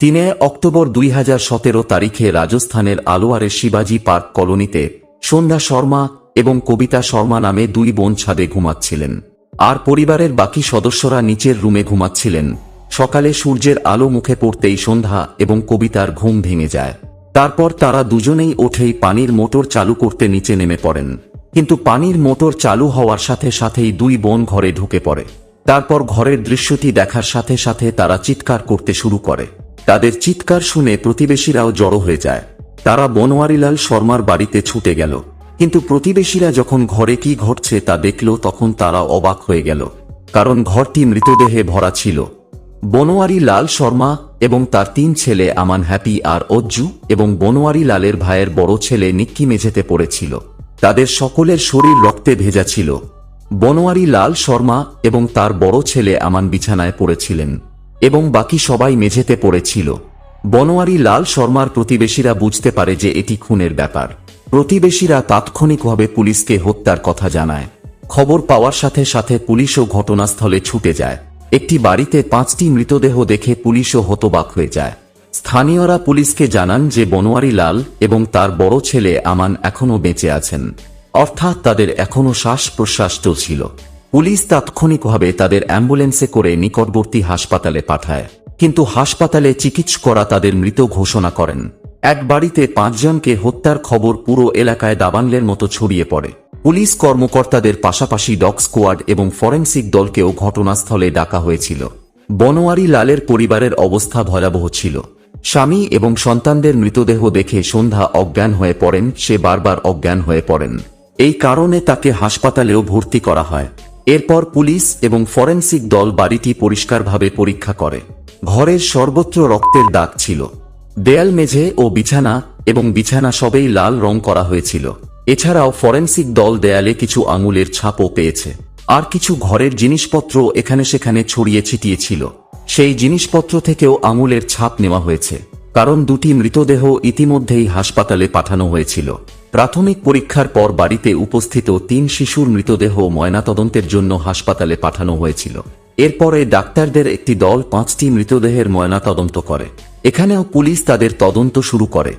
তিনে অক্টোবর দুই হাজার সতেরো তারিখে রাজস্থানের আলোয়ারের শিবাজি পার্ক কলোনিতে সন্ধ্যা শর্মা এবং কবিতা শর্মা নামে দুই বোন ছাদে ঘুমাচ্ছিলেন। আর পরিবারের বাকি সদস্যরা নিচের রুমে ঘুমাচ্ছিলেন। সকালে সূর্যের আলো মুখে পড়তেই সন্ধ্যা এবং কবিতার ঘুম ভেঙে যায়। তারপর তারা দুজনেই ওঠেই পানির মোটর চালু করতে নিচে নেমে পড়েন। কিন্তু পানির মোটর চালু হওয়ার সাথে সাথেই দুই বোন ঘরে ঢুকে পড়ে। তারপর ঘরের দৃশ্যটি দেখার সাথে সাথে তারা চিৎকার করতে শুরু করে। তাদের চিৎকার শুনে প্রতিবেশীরাও জড়ো হয়ে যায়। তারা বনোয়ারিলাল শর্মার বাড়িতে ছুটে গেল। কিন্তু প্রতিবেশীরা যখন ঘরে কি ঘটছে তা দেখল তখন তারা অবাক হয়ে গেল। কারণ ঘরটি মৃতদেহে ভরা ছিল। বনোয়ারি লাল শর্মা এবং তার তিন ছেলে আমান হ্যাপি আর অজ্জু এবং বনোয়ারি লালের ভাইয়ের বড় ছেলে নিক্কি মেঝেতে পড়েছিল। তাদের সকলের শরীর রক্তে ভেজা ছিল। বনোয়ারি লাল শর্মা এবং তার বড় ছেলে আমান বিছানায় পড়েছিলেন। এবং বাকি সবাই মেঝেতে পড়েছিল। বনোয়ারি লাল শর্মার প্রতিবেশীরা বুঝতে পারে যে এটি খুনের ব্যাপার। প্রতিবেশীরা তাৎক্ষণিকভাবে পুলিশকে হত্যার কথা জানায়। খবর পাওয়ার সাথে সাথে পুলিশও ঘটনাস্থলে ছুটে যায়। একটি বাড়িতে পাঁচটি মৃতদেহ দেখে পুলিশও হতবাক হয়ে যায়। স্থানীয়রা পুলিশকে জানান যে বনোয়ারি লাল এবং তার বড় ছেলে আমান এখনও বেঁচে আছেন। অর্থাৎ তাদের এখনও শ্বাস প্রশ্বাস চলছিল। পুলিশ তাৎক্ষণিকভাবে তাদের অ্যাম্বুলেন্সে করে নিকটবর্তী হাসপাতালে পাঠায়। কিন্তু হাসপাতালে চিকিৎসা করা তাদের মৃত ঘোষণা করেন। এক বাড়িতে পাঁচজনকে হত্যার খবর পুরো এলাকায় দাবানলের মতো ছড়িয়ে পড়ে। পুলিশ কর্মকর্তাদের পাশাপাশি ডগ স্কোয়াড এবং ফরেন্সিক দলকেও ঘটনাস্থলে ডাকা হয়েছিল। বনোয়ারি লালের পরিবারের অবস্থা ভয়াবহ ছিল। স্বামী এবং সন্তানদের মৃতদেহ দেখে সন্ধ্যা অজ্ঞান হয়ে পড়েন, সে বারবার অজ্ঞান হয়ে পড়েন। এই কারণে তাকে হাসপাতালেও ভর্তি করা হয়। এরপর পুলিশ এবং ফরেন্সিক দল বাড়িটি পরিষ্কারভাবে পরীক্ষা করে। ঘরের সর্বত্র রক্তের দাগ ছিল। দেয়াল মেঝে ও বিছানা এবং বিছানা সবেই লাল রং করা হয়েছিল। এছাড়াও ফরেন্সিক দল দেয়ালে কিছু আঙুলের ছাপও পেয়েছে। আর কিছু ঘরের জিনিসপত্র এখানে সেখানে ছড়িয়ে ছিটিয়েছিল। সেই জিনিসপত্র থেকেও আঙুলের ছাপ নেওয়া হয়েছে। কারণ দুটি মৃতদেহ ইতিমধ্যেই হাসপাতালে পাঠানো হয়েছিল। প্রাথমিক পরীক্ষার পর বাড়িতে উপস্থিত তিন শিশুর মৃতদেহ ময়নাতদন্তের জন্য হাসপাতালে পাঠানো হয়েছিল। এরপরে ডাক্তারদের একটি দল পাঁচটি মৃতদেহের ময়নাতদন্ত করে। এখানেও পুলিশ তাদের তদন্ত শুরু করে।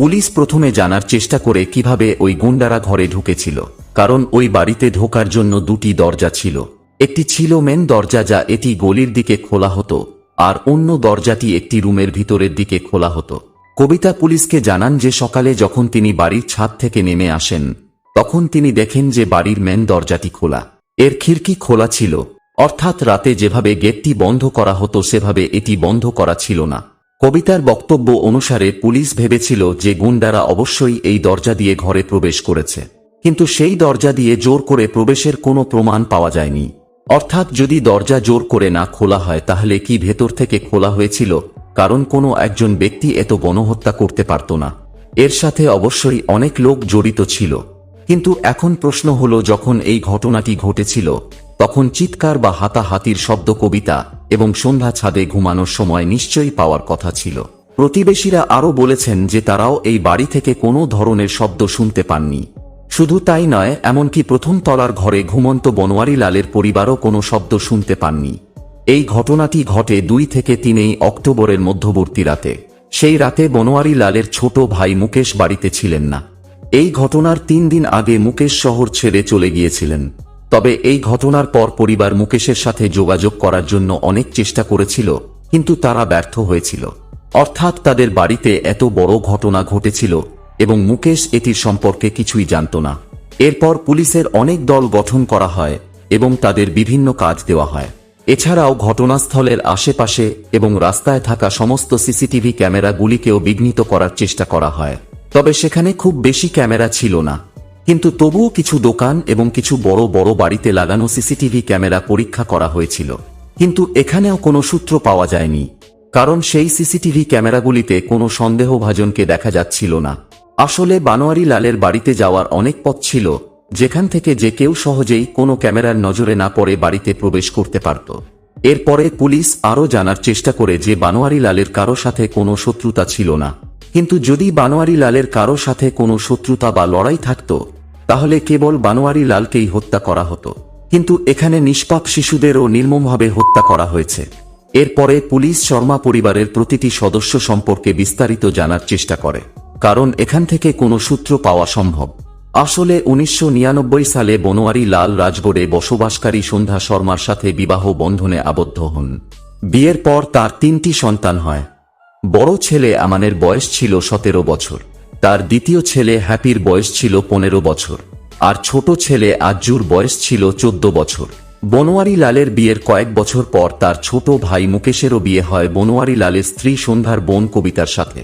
পুলিশ প্রথমে জানার চেষ্টা করে কীভাবে ওই গুন্ডারা ঘরে ঢুকেছিল, কারণ ওই বাড়িতে ঢোকার জন্য দুটি দরজা ছিল। একটি ছিল মেন দরজা যা এটি গলির দিকে খোলা হতো, আর অন্য দরজাটি একটি রুমের ভিতরের দিকে খোলা হতো। কবিতা পুলিশকে জানান যে সকালে যখন তিনি বাড়ির ছাদ থেকে নেমে আসেন, তখন তিনি দেখেন যে বাড়ির মেন দরজাটি খোলা। এর খিড়কি খোলা ছিল। অর্থাৎ রাতে যেভাবে গেটটি বন্ধ করা হতো, সেভাবে এটি বন্ধ করা ছিল না। কবিতার বক্তব্য অনুসারে পুলিশ ভেবেছিল যে গুন্ডারা অবশ্যই এই দরজা দিয়ে ঘরে প্রবেশ করেছে। কিন্তু সেই দরজা দিয়ে জোর করে প্রবেশের কোনো প্রমাণ পাওয়া যায়নি। অর্থাৎ যদি দরজা জোর করে না খোলা হয়, তাহলে কি ভেতর থেকে খোলা হয়েছিল? কারণ কোনো একজন ব্যক্তি এত গণহত্যা করতে পারত না। এর সাথে অবশ্যই অনেক লোক জড়িত ছিল। কিন্তু এখন প্রশ্ন হল, যখন এই ঘটনাটি ঘটেছিল, তখন চিৎকার বা হাতাহাতির শব্দ কবিতা এবং সন্ধ্যা ছাদে ঘুমানোর সময় নিশ্চয়ই পাওয়ার কথা ছিল। প্রতিবেশীরা আরও বলেছেন যে তারাও এই বাড়ি থেকে কোনো ধরনের শব্দ শুনতে পাননি। শুধু তাই নয়, এমনকি প্রথম তলার ঘরে ঘুমন্ত বনোয়ারি লালের পরিবারও কোনো শব্দ শুনতে পাননি। এই ঘটনাটি ঘটে দুই থেকে তিনেই অক্টোবরের মধ্যবর্তী রাতে। সেই রাতে বনোয়ারি লালের ছোট ভাই মুকেশ বাড়িতে ছিলেন না। এই ঘটনার তিন দিন আগে মুকেশ শহর ছেড়ে চলে গিয়েছিলেন। তবে এই ঘটনার পর পরিবার মুকেশের সাথে যোগাযোগ করার জন্য অনেক চেষ্টা করেছিল, কিন্তু তারা ব্যর্থ হয়েছিল। অর্থাৎ তাদের বাড়িতে এত বড় ঘটনা ঘটেছিল এবং মুকেশ এটির সম্পর্কে কিছুই জানত না। এরপর পুলিশের অনেক দল গঠন করা হয় এবং তাদের বিভিন্ন কাজ দেওয়া হয়। এছাড়াও ঘটনাস্থলের আশেপাশে এবং রাস্তায় থাকা সমস্ত সিসিটিভি ক্যামেরাগুলিকেও বিঘ্নিত করার চেষ্টা করা হয়। তবে সেখানে খুব বেশি ক্যামেরা ছিল না। কিন্তু তবুও কিছু দোকান এবং কিছু বড় বড় বাড়িতে লাগানো সিসিটিভি ক্যামেরা পরীক্ষা করা হয়েছিল। কিন্তু এখানেও কোনো সূত্র পাওয়া যায়নি। কারণ সেই সিসিটিভি ক্যামেরাগুলিতে কোনো সন্দেহভাজনকে দেখা যাচ্ছিল না। আসলে বানোয়ারি লালের বাড়িতে যাওয়ার অনেক পথ ছিল যেখান থেকে যে কেউ সহজেই কোনো ক্যামেরার নজরে না পড়ে বাড়িতে প্রবেশ করতে পারত। এরপরে পুলিশ আরও জানার চেষ্টা করে যে বানোয়ারি লালের কারও সাথে কোনো শত্রুতা ছিল না। কিন্তু যদি বানোয়ারি লালের কারও সাথে কোনো শত্রুতা বা লড়াই থাকত, তাহলে কেবল বানোয়ারি লালকেই হত্যা করা হতো। কিন্তু এখানে নিষ্পাপ শিশুদেরও নির্মমভাবে হত্যা করা হয়েছে। এরপরে পুলিশ শর্মা পরিবারের প্রতিটি সদস্য সম্পর্কে বিস্তারিত জানার চেষ্টা করে। কারণ এখান থেকে কোনো সূত্র পাওয়া সম্ভব। আসলে উনিশশো নিরানব্বই সালে বনোয়ারি লাল রাজগড়ে বসবাসকারী সন্ধ্যা শর্মার সাথে বিবাহ বন্ধনে আবদ্ধ হন। বিয়ের পর তার তিনটি সন্তান হয়। বড় ছেলে আমানের বয়স ছিল সতেরো বছর, তার দ্বিতীয় ছেলে হ্যাপির বয়স ছিল পনেরো বছর, আর ছোট ছেলে আজ্জুর বয়স ছিল চোদ্দ বছর। বনোয়ারি লালের বিয়ের কয়েক বছর পর তার ছোট ভাই মুকেশেরও বিয়ে হয় বনোয়ারি লালের স্ত্রী সন্ধ্যার বোন কবিতার সাথে।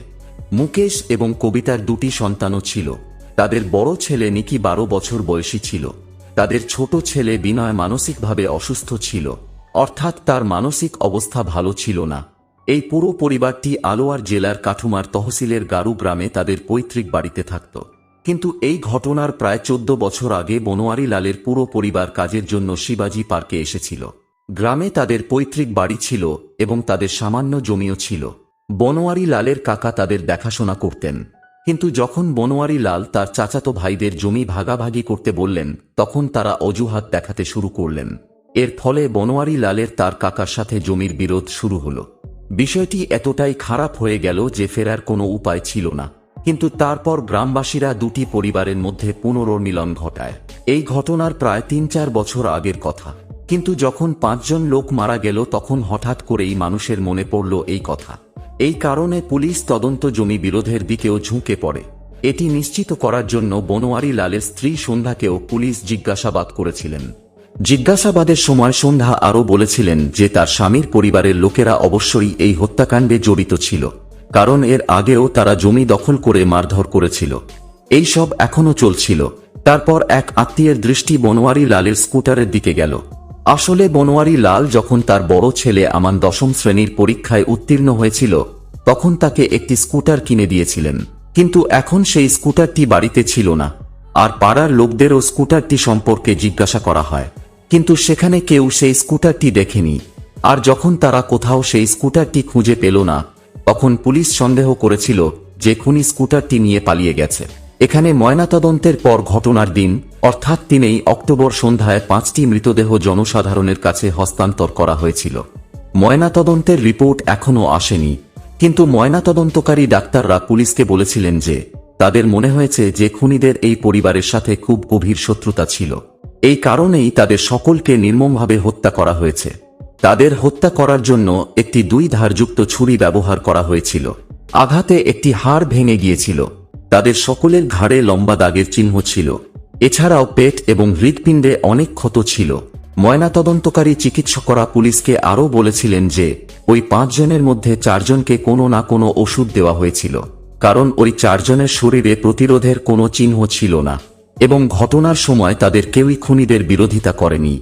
মুকেশ এবং কবিতার দুটি সন্তানও ছিল। তাদের বড় ছেলে নিকি বারো বছর বয়সী ছিল। তাদের ছোট ছেলে বিনয় মানসিকভাবে অসুস্থ ছিল। অর্থাৎ তার মানসিক অবস্থা ভালো ছিল না। এই পুরো পরিবারটি আলোয়ার জেলার কাঠুমার তহসিলের গারু গ্রামে তাদের পৈতৃক বাড়িতে থাকত। কিন্তু এই ঘটনার প্রায় চোদ্দ বছর আগে বনোয়ারি লালের পুরো পরিবার কাজের জন্য শিবাজি পার্কে এসেছিল। গ্রামে তাদের পৈতৃক বাড়ি ছিল এবং তাদের সামান্য জমিও ছিল। বনোয়ারি লালের কাকা তাদের দেখাশোনা করতেন। কিন্তু যখন বনোয়ারি লাল তার চাচাতো ভাইদের জমি ভাগাভাগি করতে বললেন, তখন তারা অজুহাত দেখাতে শুরু করলেন। এর ফলে বনোয়ারি লালের তার কাকার সাথে জমির বিরোধ শুরু হলো। বিষয়টি এতটাই খারাপ হয়ে গেল যে ফেরার কোনো উপায় ছিল না। কিন্তু তারপর গ্রামবাসীরা দুটি পরিবারের মধ্যে পুনর্মিলন ঘটায়। এই ঘটনার প্রায় তিন চার বছর আগের কথা। কিন্তু যখন পাঁচজন লোক মারা গেল, তখন হঠাৎ করেই মানুষের মনে পড়ল এই কথা। এই কারণে পুলিশ তদন্ত জমি বিরোধের দিকেও ঝুঁকে পড়ে। এটি নিশ্চিত করার জন্য বনোয়ারি লালের স্ত্রী সন্ধ্যাকেও পুলিশ জিজ্ঞাসাবাদ করেছিলেন। জিজ্ঞাসাবাদের সময় সন্ধ্যা আরও বলেছিলেন যে তার স্বামীর পরিবারের লোকেরা অবশ্যই এই হত্যাকাণ্ডে জড়িত ছিল, কারণ এর আগেও তারা জমি দখল করে মারধর করেছিল। এই সব এখনও চলছিল। তারপর এক আত্মীয়ের দৃষ্টি বনোয়ারি লালের স্কুটারের দিকে গেল। আসলে বনোয়ারি লাল যখন তার বড় ছেলে আমান দশম শ্রেণির পরীক্ষায় উত্তীর্ণ হয়েছিল, তখন তাকে একটি স্কুটার কিনে দিয়েছিলেন। কিন্তু এখন সেই স্কুটারটি বাড়িতে ছিল না, আর পাড়ার লোকদেরও স্কুটারটি সম্পর্কে জিজ্ঞাসা করা হয়। কিন্তু সেখানে কেউ সেই স্কুটারটি দেখেনি, আর যখন তারা কোথাও সেই স্কুটারটি খুঁজে পেল না, তখন পুলিশ সন্দেহ করেছিল যে খুনি স্কুটারটি নিয়ে পালিয়ে গেছে। এখানে ময়নাতদন্তের পর ঘটনার দিন, অর্থাৎ তিনেই অক্টোবর সন্ধ্যায় পাঁচটি মৃতদেহ জনসাধারণের কাছে হস্তান্তর করা হয়েছিল। ময়নাতদন্তের রিপোর্ট এখনও আসেনি, কিন্তু ময়নাতদন্তকারী ডাক্তাররা পুলিশকে বলেছিলেন যে, তাদের মনে হয়েছে যে খুনিদের এই পরিবারের সাথে খুব গভীর শত্রুতা ছিল। এই কারণেই তাদের সকলকে নির্মমভাবে হত্যা করা হয়েছে। তাদের হত্যা করার জন্য একটি দুই ধারযুক্ত ছুরি ব্যবহার করা হয়েছিল। আঘাতে একটি হাড় ভেঙে গিয়েছিল। তাদের সকলের ঘাড়ে লম্বা দাগের চিহ্ন ছিল। এছাড়াও পেট এবং হৃৎপিণ্ডে অনেক ক্ষত ছিল। ময়নাতদন্তকারী চিকিৎসকরা পুলিশকে আরও বলেছিলেন যে, ওই পাঁচজনের মধ্যে চারজনকে কোনো না কোনো ওষুধ দেওয়া হয়েছিল। কারণ ওই চারজনের শরীরে প্রতিরোধের কোনো চিহ্ন ছিল না। এবং ঘটনার সময় তাদের কেউই খুনিদের বিরোধিতা করেনি।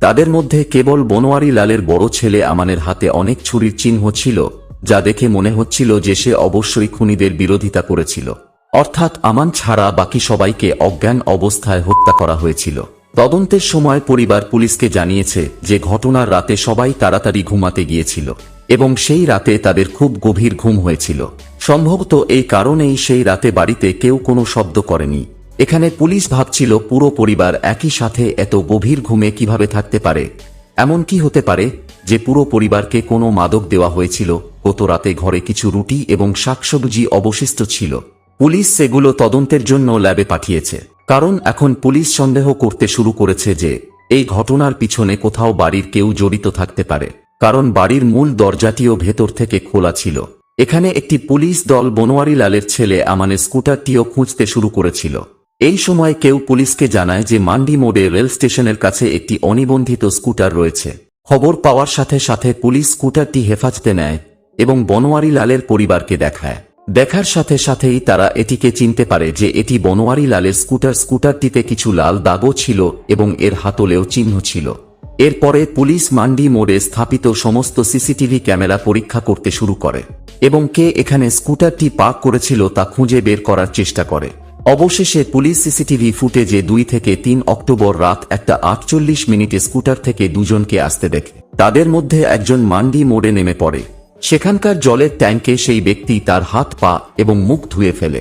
তাদের মধ্যে কেবল বনোয়ারি লালের বড় ছেলে আমানের হাতে অনেক ছুরির চিহ্ন ছিল, যা দেখে মনে হচ্ছিল যে সে অবশ্যই খুনিদের বিরোধিতা করেছিল। অর্থাৎ আমান ছাড়া বাকি সবাইকে অজ্ঞান অবস্থায় হত্যা করা হয়েছিল। তদন্তের সময় পরিবার পুলিশকে জানিয়েছে যে ঘটনার রাতে সবাই তাড়াতাড়ি ঘুমাতে গিয়েছিল এবং সেই রাতে তাদের খুব গভীর ঘুম হয়েছিল। সম্ভবত এই কারণেই সেই রাতে বাড়িতে কেউ কোনো শব্দ করেনি। এখানে পুলিশ ভাবছিল পুরো পরিবার একই সাথে এত গভীর ঘুমে কীভাবে থাকতে পারে? এমন কি হতে পারে যে পুরো পরিবারকে কোনো মাদক দেওয়া হয়েছিল? গত রাতে ঘরে কিছু রুটি এবং শাকসবজি অবশিষ্ট ছিল। পুলিশ সেগুলো তদন্তের জন্য ল্যাবে পাঠিয়েছে। কারণ এখন পুলিশ সন্দেহ করতে শুরু করেছে যে, এই ঘটনার পিছনে কোথাও বাড়ির কেউ জড়িত থাকতে পারে। কারণ বাড়ির মূল দরজাটিও ভেতর থেকে খোলা ছিল। এখানে একটি পুলিশ দল বনোয়ারি লালের ছেলে আমানের স্কুটারটিও খুঁজতে শুরু করেছিল। এই সময় কেউ পুলিশকে জানায় যে মান্ডি মোড়ে রেল স্টেশনের কাছে একটি অনিবন্ধিত স্কুটার রয়েছে। খবর পাওয়ার সাথে সাথে পুলিশ স্কুটারটি হেফাজতে নেয় এবং বনোয়ারি লালের পরিবারকে দেখায়। দেখার সাথে সাথেই তারা এটিকে চিনতে পারে যে এটি বনোয়ারি লালের স্কুটার, স্কুটারটিতে কিছু লাল দাগও ছিল এবং এর হাতলেও চিহ্ন ছিল। এরপরে পুলিশ মান্ডি মোড়ে স্থাপিত সমস্ত সিসিটিভি ক্যামেরা পরীক্ষা করতে শুরু করে এবং কে এখানে স্কুটারটি পার্ক করেছিল তা খুঁজে বের করার চেষ্টা করে। অবশেষে পুলিশ সিসিটিভি ফুটেজে দুই থেকে তিন অক্টোবর রাত একটা আটচল্লিশ মিনিটে স্কুটার থেকে দুজনকে আসতে দেখে। তাদের মধ্যে একজন মান্ডি মোড়ে নেমে পড়ে। সেখানকার জলের ট্যাঙ্কে সেই ব্যক্তি তার হাত পা এবং মুখ ধুয়ে ফেলে।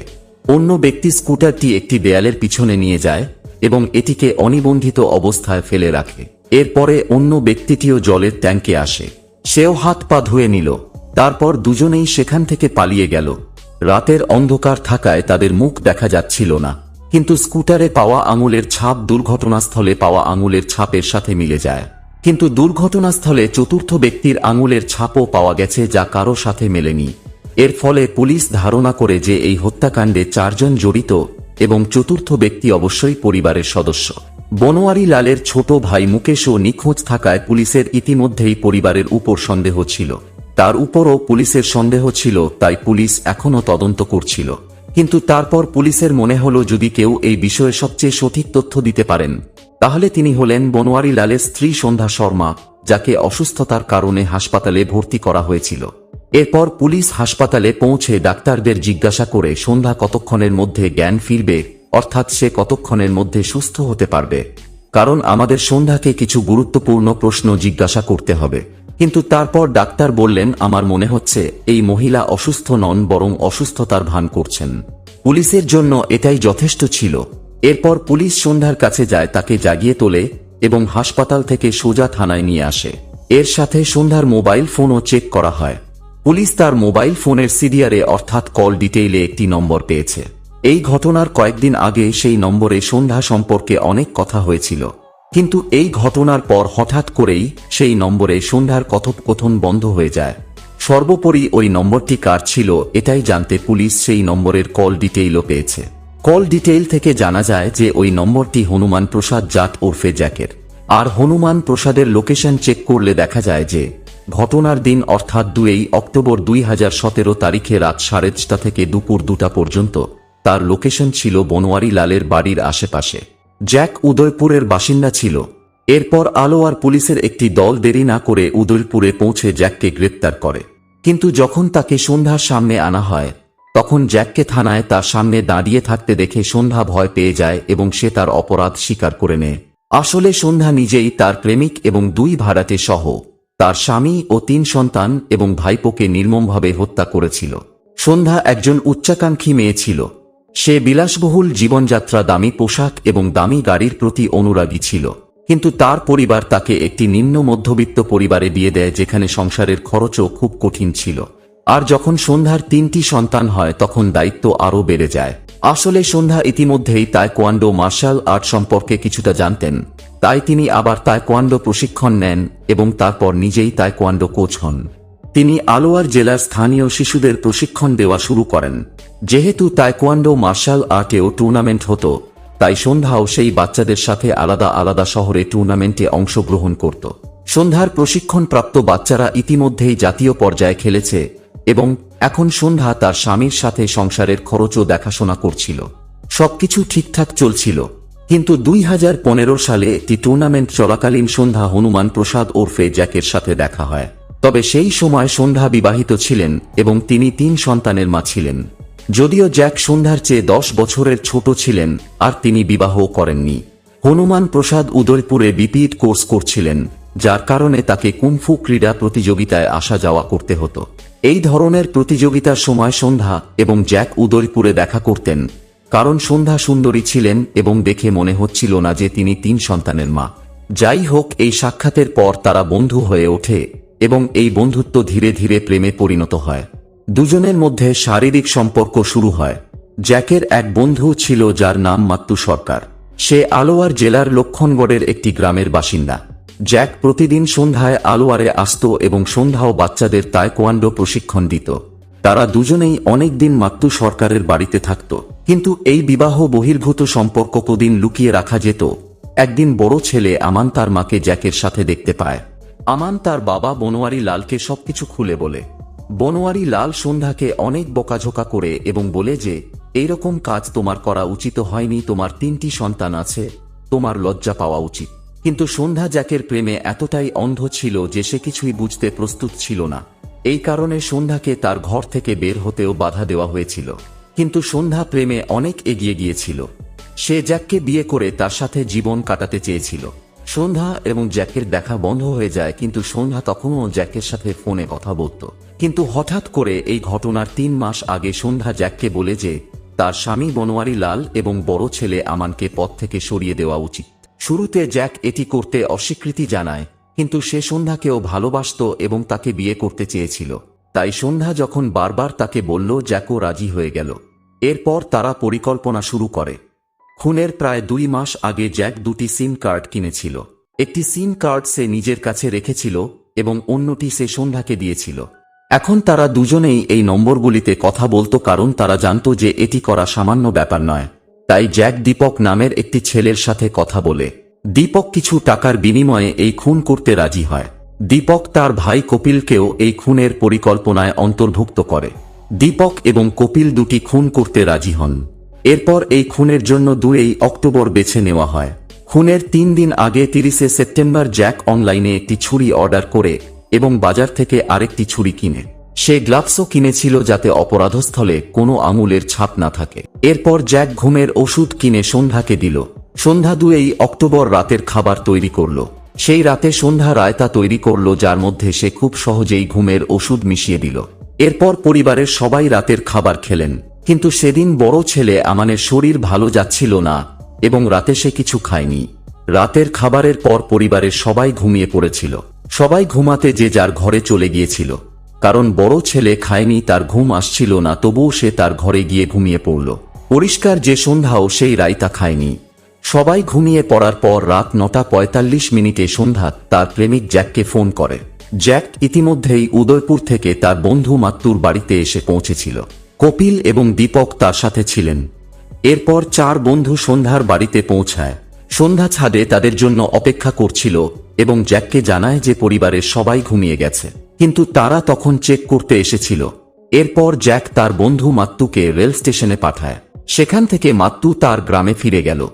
অন্য ব্যক্তি স্কুটারটি একটি দেয়ালের পিছনে নিয়ে যায় এবং এটিকে অনিবন্ধিত অবস্থায় ফেলে রাখে। এরপরে অন্য ব্যক্তিটিও জলের ট্যাঙ্কে আসে। সেও হাত পা ধুয়ে নিল। তারপর দুজনেই সেখান থেকে পালিয়ে গেল। রাতের অন্ধকার থাকায় তাদের মুখ দেখা যাচ্ছিল না। কিন্তু স্কুটারে পাওয়া আঙুলের ছাপ দুর্ঘটনাস্থলে পাওয়া আঙুলের ছাপের সাথে মিলে যায়। কিন্তু দুর্ঘটনাস্থলে চতুর্থ ব্যক্তির আঙুলের ছাপও পাওয়া গেছে যা কারও সাথে মেলেনি। এর ফলে পুলিশ ধারণা করে যে এই হত্যাকাণ্ডে চারজন জড়িত এবং চতুর্থ ব্যক্তি অবশ্যই পরিবারের সদস্য। বনোয়ারি লালের ছোট ভাই মুকেশও নিখোঁজ থাকায় পুলিশের ইতিমধ্যেই পরিবারের উপর সন্দেহ ছিল। তার উপরও পুলিশের সন্দেহ ছিল, তাই পুলিশ এখনও তদন্ত করছিল। কিন্তু তারপর পুলিশের মনে হলো, যদি কেউ এই বিষয়ে সবচেয়ে সঠিক তথ্য দিতে পারেন তাহলে তিনি হলেন বনোয়ারি লালের স্ত্রী সন্ধ্যা শর্মা, যাকে অসুস্থতার কারণে হাসপাতালে ভর্তি করা হয়েছিল। এরপর পুলিশ হাসপাতালে পৌঁছে ডাক্তারদের জিজ্ঞাসা করে সন্ধ্যা কতক্ষণের মধ্যে জ্ঞান ফিরবে, অর্থাৎ সে কতক্ষণের মধ্যে সুস্থ হতে পারবে। কারণ আমাদের সন্ধ্যাকে কিছু গুরুত্বপূর্ণ প্রশ্ন জিজ্ঞাসা করতে হবে। কিন্তু তারপর ডাক্তার বললেন, আমার মনে হচ্ছে এই মহিলা অসুস্থ নন, বরং অসুস্থতার ভান করছেন। পুলিশের জন্য এটাই যথেষ্ট ছিল। এরপর পুলিশ সন্ধ্যার কাছে যায় তাকে জাগিয়ে তোলে এবং হাসপাতাল থেকে সোজা থানায় নিয়ে আসে। এর সাথে সন্ধ্যার মোবাইল ফোনও চেক করা হয়। পুলিশ তার মোবাইল ফোনের সিডিআরে অর্থাৎ কল ডিটেইলে একটি নম্বর পেয়েছে। এই ঘটনার কয়েকদিন আগে সেই নম্বরে সন্ধ্যা সম্পর্কে অনেক কথা হয়েছিল। কিন্তু এই ঘটনার পর হঠাৎ করেই সেই নম্বরে সন্ধ্যার কথোপকথন বন্ধ হয়ে যায়। সর্বোপরি ওই নম্বরটি কার ছিল এটাই জানতে পুলিশ সেই নম্বরের কল ডিটেইলও পেয়েছে। কল ডিটেইল থেকে জানা যায় যে ওই নম্বরটি হনুমান প্রসাদ জাট ওরফে জ্যাকের। আর হনুমান প্রসাদের লোকেশন চেক করলে দেখা যায় যে, ঘটনার দিন অর্থাৎ দুই অক্টোবর দুই হাজার সতেরো তারিখে রাত সাড়ে থেকে দুপুর দুটা পর্যন্ত তার লোকেশন ছিল বনোয়ারি লালের বাড়ির আশেপাশে। জ্যাক উদয়পুরের বাসিন্দা ছিল। এরপর আলো আর পুলিশের একটি দল দেরি না করে উদয়পুরে পৌঁছে জ্যাককে গ্রেপ্তার করে। কিন্তু যখন তাকে সন্ধ্যার সামনে আনা হয় তখন জ্যাককে থানায় তার সামনে দাঁড়িয়ে থাকতে দেখে সন্ধ্যা ভয় পেয়ে যায় এবং সে তার অপরাধ স্বীকার করে নেয়। আসলে সন্ধ্যা নিজেই তার প্রেমিক এবং দুই ভাড়াটে সহ। তার স্বামী ও তিন সন্তান এবং ভাইপোকে নির্মমভাবে হত্যা করেছিল। সন্ধ্যা একজন উচ্চাকাঙ্ক্ষী মেয়ে ছিল। সে বিলাসবহুল জীবনযাত্রা, দামি পোশাক এবং দামি গাড়ির প্রতি অনুরাগী ছিল। কিন্তু তার পরিবার তাকে একটি নিম্ন মধ্যবিত্ত পরিবারে বিয়ে দেয় যেখানে সংসারের খরচও খুব কঠিন ছিল। আর যখন সন্ধ্যার তিনটি সন্তান হয়, তখন দায়িত্ব আরও বেড়ে যায়। আসলে সন্ধ্যা ইতিমধ্যেই তাইকোয়ান্ডো মার্শাল আর্ট সম্পর্কে কিছুটা জানতেন। তাই তিনি আবার তাইকোয়ান্ডো প্রশিক্ষণ নেন এবং তারপর নিজেই তাইকোয়ান্ডো কোচ হন। তিনি আলোয়ার জেলার স্থানীয় শিশুদের প্রশিক্ষণ দেওয়া শুরু করেন। যেহেতু তাইকোয়ান্ডো মার্শাল আর্টেও টুর্নামেন্ট হতো, তাই সন্ধ্যাও সেই বাচ্চাদের সাথে আলাদা আলাদা শহরে টুর্নামেন্টে অংশগ্রহণ করত। সন্ধ্যার প্রশিক্ষণপ্রাপ্ত বাচ্চারা ইতিমধ্যেই জাতীয় পর্যায়ে খেলেছে এবং এখন সন্ধ্যা তার স্বামীর সাথে সংসারের খরচও দেখাশোনা করছিল। সবকিছু ঠিকঠাক চলছিল। কিন্তু দুই হাজার পনেরো সালে একটি টুর্নামেন্ট চলাকালীন সন্ধ্যা হনুমান প্রসাদ ওরফে জ্যাকের সাথে দেখা হয়। তবে সেই সময় সন্ধ্যা বিবাহিত ছিলেন এবং তিনি তিন সন্তানের মা ছিলেন। যদিও জ্যাক সন্ধ্যার চেয়ে দশ বছরের ছোট ছিলেন, আর তিনি বিবাহ করেননি। হনুমান প্রসাদ উদয়পুরে বিপিড কোর্স করছিলেন, যার কারণে তাকে কুমফু ক্রীড়া প্রতিযোগিতায় আসা যাওয়া করতে হতো। এই ধরনের প্রতিযোগিতার সময় সন্ধ্যা এবং জ্যাক উদয়পুরে দেখা করতেন, কারণ সন্ধ্যা সুন্দরী ছিলেন এবং দেখে মনে হচ্ছিল না যে তিনি তিন সন্তানের মা। যাই হোক, এই সাক্ষাতের পর তারা বন্ধু হয়ে ওঠে এবং এই বন্ধুত্ব ধীরে ধীরে প্রেমে পরিণত হয়। দুজনের মধ্যে শারীরিক সম্পর্ক শুরু হয়। জ্যাকের এক বন্ধু ছিল যার নাম মাত্তু সরকার। সে আলোয়ার জেলার লক্ষণগড়ের একটি গ্রামের বাসিন্দা। জ্যাক প্রতিদিন সন্ধ্যায় আলোয়ারে আসত এবং সন্ধ্যাও বাচ্চাদের তাইকোয়ান্ডো প্রশিক্ষণ দিত তারা দুজনেই অনেকদিন মাত্তু সরকারের বাড়িতে থাকত। কিন্তু এই বিবাহ বহির্ভূত সম্পর্ক কদিন লুকিয়ে রাখা যেত। একদিন বড় ছেলে আমান তার মাকে জ্যাকের সাথে দেখতে পায়। আমান তার বাবা বনোয়ারি লালকে সবকিছু খুলে বলে। বনোয়ারি লাল সন্ধ্যাকে অনেক বকাঝোকা করে এবং বলে যে, এইরকম কাজ তোমার করা উচিত হয়নি, তোমার তিনটি সন্তান আছে, তোমার লজ্জা পাওয়া উচিত। কিন্তু সন্ধ্যা জ্যাকের প্রেমে এতটাই অন্ধ ছিল যে সে কিছুই বুঝতে প্রস্তুত ছিল না। এই কারণে সন্ধ্যাকে তার ঘর থেকে বের হতেও বাধা দেওয়া হয়েছিল। কিন্তু সন্ধ্যা প্রেমে অনেক এগিয়ে গিয়েছিল। সে জ্যাককে বিয়ে করে তার সাথে জীবন কাটাতে চেয়েছিল। সন্ধ্যা এবং জ্যাকের দেখা বন্ধ হয়ে যায়, কিন্তু সন্ধ্যা তখনও জ্যাকের সাথে ফোনে কথা বলত। কিন্তু হঠাৎ করে এই ঘটনার তিন মাস আগে সন্ধ্যা জ্যাককে বলে যে, তার স্বামী বনোয়ারি লাল এবং বড় ছেলে আমানকে পথ থেকে সরিয়ে দেওয়া উচিত। শুরুতে জ্যাক এটি করতে অস্বীকৃতি জানায়, কিন্তু সে সন্ধ্যাকেও ভালোবাসত এবং তাকে বিয়ে করতে চেয়েছিল। তাই সন্ধ্যা যখন বারবার তাকে বলল, জ্যাকও রাজি হয়ে গেল। এরপর তারা পরিকল্পনা শুরু করে। খুনের প্রায় দুই মাস আগে জ্যাক দুটি সিম কার্ড কিনেছিল। একটি সিম কার্ড সে নিজের কাছে রেখেছিল এবং অন্যটি সে সন্ধ্যাকে দিয়েছিল। এখন তারা দুজনেই এই নম্বরগুলিতে কথা বলতো, কারণ তারা জানত যে এটি করা সামান্য ব্যাপার নয়। তাই জ্যাক দীপক নামের একটি ছেলের সাথে কথা বলে। দীপক কিছু টাকার বিনিময়ে এই খুন করতে রাজি হয়। দীপক তার ভাই কপিলকেও এই খুনের পরিকল্পনায় অন্তর্ভুক্ত করে। দীপক এবং কপিল দুটি খুন করতে রাজি হন। এরপর এই খুনের জন্য দুই অক্টোবর বেছে নেওয়া হয়। খুনের তিন দিন আগে তিরিশে সেপ্টেম্বর জ্যাক অনলাইনে একটি ছুরি অর্ডার করে এবং বাজার থেকে আরেকটি ছুরি কিনে। সে গ্লাভসও কিনেছিল যাতে অপরাধস্থলে কোনো আঙুলের ছাপ না থাকে। এরপর জ্যাক ঘুমের ওষুধ কিনে সন্ধ্যাকে দিল। সন্ধ্যা দুয়েই অক্টোবর রাতের খাবার তৈরি করল। সেই রাতে সন্ধ্যা রায়তা তৈরি করল, যার মধ্যে সে খুব সহজেই ঘুমের ওষুধ মিশিয়ে দিল। এরপর পরিবারের সবাই রাতের খাবার খেলেন। কিন্তু সেদিন বড় ছেলে আমানের শরীর ভালো যাচ্ছিল না এবং রাতে সে কিছু খায়নি। রাতের খাবারের পর পরিবারের সবাই ঘুমিয়ে পড়েছিল। সবাই ঘুমাতে যে যার ঘরে চলে গিয়েছিল। কারণ বড় ছেলে খায়নি, তার ঘুম আসছিল না, তবুও সে তার ঘরে গিয়ে ঘুমিয়ে পড়ল। পরিষ্কার যে সন্ধ্যাও সেই রায়তা খায়নি। সবাই ঘুমিয়ে পড়ার পর রাত নটা পঁয়তাল্লিশ মিনিটে সন্ধ্যা তার প্রেমিক জ্যাককে ফোন করে। জ্যাক ইতিমধ্যেই উদয়পুর থেকে তার বন্ধু মাত্তুর বাড়িতে এসে পৌঁছেছিল। কপিল এবং দীপক তার সাথে ছিলেন। এরপর চার বন্ধু সন্ধ্যার বাড়িতে পৌঁছায়। সন্ধ্যা ছাদে তাদের জন্য অপেক্ষা করছিল এবং জ্যাককে জানায় যে পরিবারের সবাই ঘুমিয়ে গেছে। কিন্তু তারা তখন চেক করতে এসেছিল। এরপর জ্যাক তার বন্ধু মাত্তুকে রেল স্টেশনে পাঠায়। সেখান থেকে মাত্তু তার গ্রামে ফিরে গেল।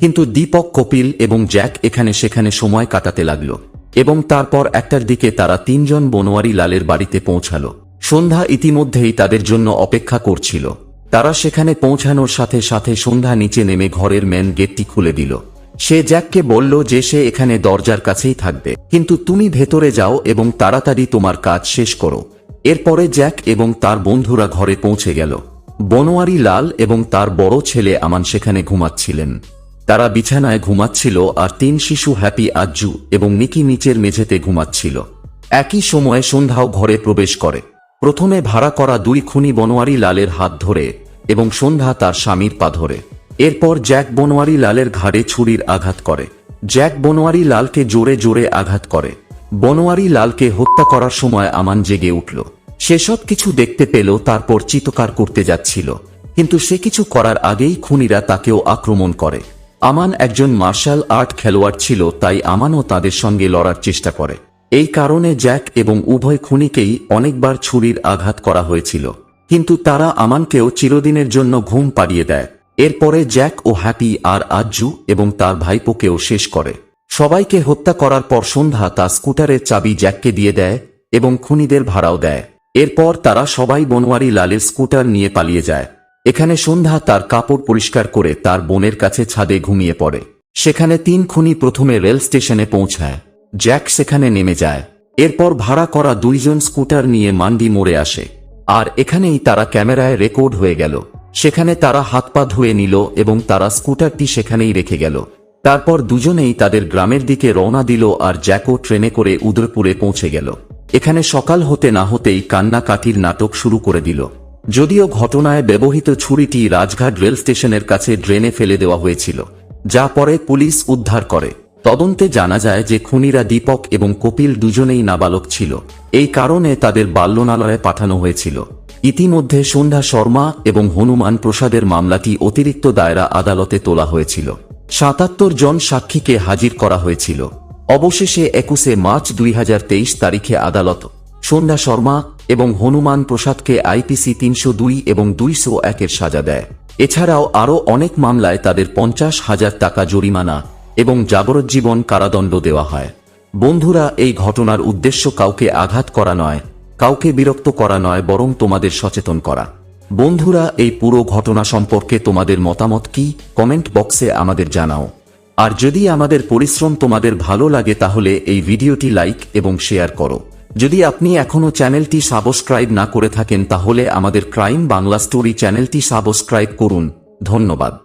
কিন্তু দীপক, কপিল এবং জ্যাক এখানে সেখানে সময় কাটাতে লাগল এবং তারপর একটার দিকে তারা তিনজন বনোয়ারি লালের বাড়িতে পৌঁছালো। সন্ধ্যা ইতিমধ্যেই তাদের জন্য অপেক্ষা করছিল। তারা সেখানে পৌঁছানোর সাথে সাথে সন্ধ্যা নিচে নেমে ঘরের মেন গেটটি খুলে দিল। সে জ্যাককে বলল যে সে এখানে দরজার কাছেই থাকবে। কিন্তু তুমি ভেতরে যাও এবং তাড়াতাড়ি তোমার কাজ শেষ করো। এরপরে জ্যাক এবং তার বন্ধুরা ঘরে পৌঁছে গেল। বনোয়ারি লাল এবং তার বড় ছেলে আমান সেখানে ঘুমাচ্ছিলেন। তারা বিছানায় ঘুমাচ্ছিল আর তিন শিশু হ্যাপি আজ্জু এবং নিকি নিচের মেঝেতে ঘুমাচ্ছিল। একই সময়ে সন্ধ্যাও ঘরে প্রবেশ করে। প্রথমে ভাড়া করা দুই খুনি বনোয়ারি লালের হাত ধরে এবং সন্ধ্যা তার স্বামীর পা ধরে। এরপর জ্যাক বনোয়ারি লালের ঘাড়ে ছুরির আঘাত করে। জ্যাক বনোয়ারি লালকে জোরে জোরে আঘাত করে। বনোয়ারি লালকে হত্যা করার সময় আমান জেগে উঠল। সেসব কিছু দেখতে পেল, তারপর চিতকার করতে যাচ্ছিল। কিন্তু সে কিছু করার আগেই খুনিরা তাকেও আক্রমণ করে। আমান একজন মার্শাল আর্ট খেলোয়াড় ছিল, তাই আমানও তাদের সঙ্গে লড়ার চেষ্টা করে। এই কারণে জ্যাক এবং উভয় খুনিকেই অনেকবার ছুরির আঘাত করা হয়েছিল। কিন্তু তারা আমানকেও চিরদিনের জন্য ঘুম পাড়িয়ে দেয়। এরপরে জ্যাক ও হ্যাপি আর আজ্জু এবং তার ভাইপোকেও শেষ করে। সবাইকে হত্যা করার পর সন্ধ্যা তার স্কুটারের চাবি জ্যাককে দিয়ে দেয় এবং খুনিদের ভাড়াও দেয়। এরপর তারা সবাই বনোয়ারি লালের স্কুটার নিয়ে পালিয়ে যায়। এখানে সন্ধ্যা তার কাপড় পরিষ্কার করে তার বোনের কাছে ছাদে ঘুমিয়ে পড়ে। সেখানে তিন খুনি প্রথমে রেল স্টেশনে পৌঁছায়। জ্যাক সেখানে নেমে যায়। এরপর ভাড়া করা দুইজন স্কুটার নিয়ে মান্ডি মোড়ে আসে। আর এখানেই তারা ক্যামেরায় রেকর্ড হয়ে গেল। সেখানে তারা হাত পা ধুয়ে নিল এবং তারা স্কুটারটি সেখানেই রেখে গেল। তারপর দুজনেই তাদের গ্রামের দিকে রওনা দিল আর জ্যাকো ট্রেনে করে উদয়পুরে পৌঁছে গেল। এখানে সকাল হতে না হতেই কান্নাকাটির নাটক শুরু করে দিল। যদিও ঘটনায় ব্যবহৃত ছুরিটি রাজঘাট রেল স্টেশনের কাছে ড্রেনে ফেলে দেওয়া হয়েছিল, যা পরে পুলিশ উদ্ধার করে। তদন্তে জানা যায় যে খুনিরা দীপক এবং কপিল দুজনেই নাবালক ছিল। এই কারণে তাদের বাল্যনালয়ে পাঠানো হয়েছিল। ইতিমধ্যে সন্ধ্যা শর্মা এবং হনুমান প্রসাদের মামলাটি অতিরিক্ত দায়রা আদালতে তোলা হয়েছিল। সাতাত্তর জন সাক্ষীকে হাজির করা হয়েছিল। অবশেষে একুশে মার্চ দুই হাজার তেইশ তারিখে আদালত সন্ধ্যা শর্মা এবং হনুমান প্রসাদকে আইপিসি তিনশো দুই এবং দুইশো একের সাজা দেয়। এছাড়াও আরও অনেক মামলায় তাদের পঞ্চাশ হাজার টাকা জরিমানা এবং যাবজ্জীবন কারাদণ্ড দেওয়া হয়। বন্ধুরা, এই ঘটনার উদ্দেশ্য কাউকে আঘাত করা নয়, কাউকে বিরক্ত করা নয়, বরং তোমাদের সচেতন করা। বন্ধুরা, এই পুরো ঘটনা সম্পর্কে তোমাদের মতামত কি? কমেন্ট বক্সে আমাদের জানাও। আর যদি আমাদের পরিশ্রম তোমাদের ভালো লাগে, তাহলে এই ভিডিওটি লাইক এবং শেয়ার করো। যদি আপনি এখনও চ্যানেলটি সাবস্ক্রাইব না করে থাকেন, তাহলে আমাদের ক্রাইম বাংলা স্টোরি চ্যানেলটি সাবস্ক্রাইব করুন। ধন্যবাদ।